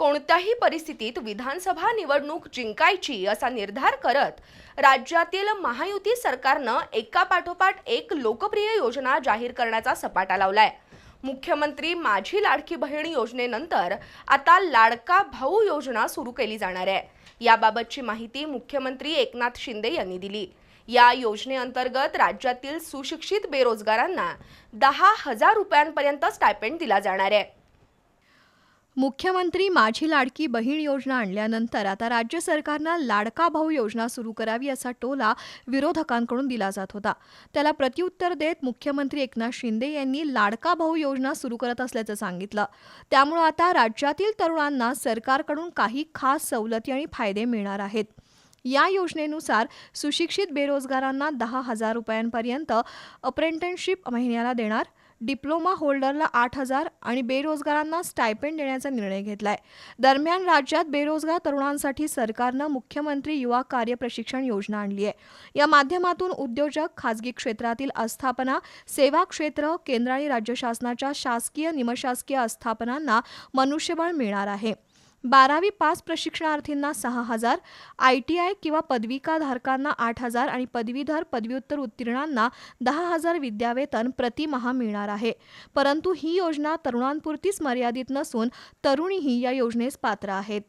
कोणत्याही परिस्थितीत विधानसभा निवडणूक जिंकायची असा निर्धार करत राज्यातील महायुती सरकारनं एकापाठोपाठ एक लोकप्रिय योजना जाहीर करण्याचा सपाटा लावलाय. मुख्यमंत्री माझी लाडकी बहीण योजनेनंतर आता लाडका भाऊ योजना सुरू केली जाणार आहे. याबाबतची माहिती मुख्यमंत्री एकनाथ शिंदे यांनी दिली. या योजनेअंतर्गत राज्यातील सुशिक्षित बेरोजगारांना दहा हजार रुपयांपर्यंत स्टायपेंड दिला जाणार आहे. मुख्यमंत्री माझी लाडकी बहीण योजना आणल्यानंतर आता राज्य सरकारनं लाडका भाऊ योजना सुरू करावी असा टोला विरोधकांकडून दिला जात होता. त्याला प्रत्युत्तर देत मुख्यमंत्री एकनाथ शिंदे यांनी लाडका भाऊ योजना सुरू करत असल्याचं सांगितलं. त्यामुळं आता राज्यातील तरुणांना सरकारकडून काही खास सवलती आणि फायदे मिळणार आहेत. या योजनेनुसार सुशिक्षित बेरोजगारांना दहा हजार रुपयांपर्यंत अप्रेंटनशिप महिन्याला देणार डिप्लोमा होल्डरला आठ हजार आणि बेरोजगारांना स्टायपेंड देण्याचा निर्णय घेतलाय. दरम्यान राज्यात बेरोजगार तरुणांसाठी सरकारनं मुख्यमंत्री युवा कार्य प्रशिक्षण योजना आणली आहे. या माध्यमातून उद्योजक खाजगी क्षेत्रातील आस्थापना सेवा क्षेत्र केंद्र आणि राज्य शासनाच्या शासकीय निमशासकीय आस्थापनांना मनुष्यबळ मिळणार आहे. बारावी पास प्रशिक्षणार्थींना सहा हजार आय टी आय किंवा पदविकाधारकांना आठ हजार आणि पदवीधर पदव्युत्तर उत्तीर्णांना दहा हजार विद्यावेतन प्रतिमहा मिळणार आहे. परंतु ही योजना तरुणांपुरतीच मर्यादित नसून तरुणीही या योजनेस पात्र आहेत.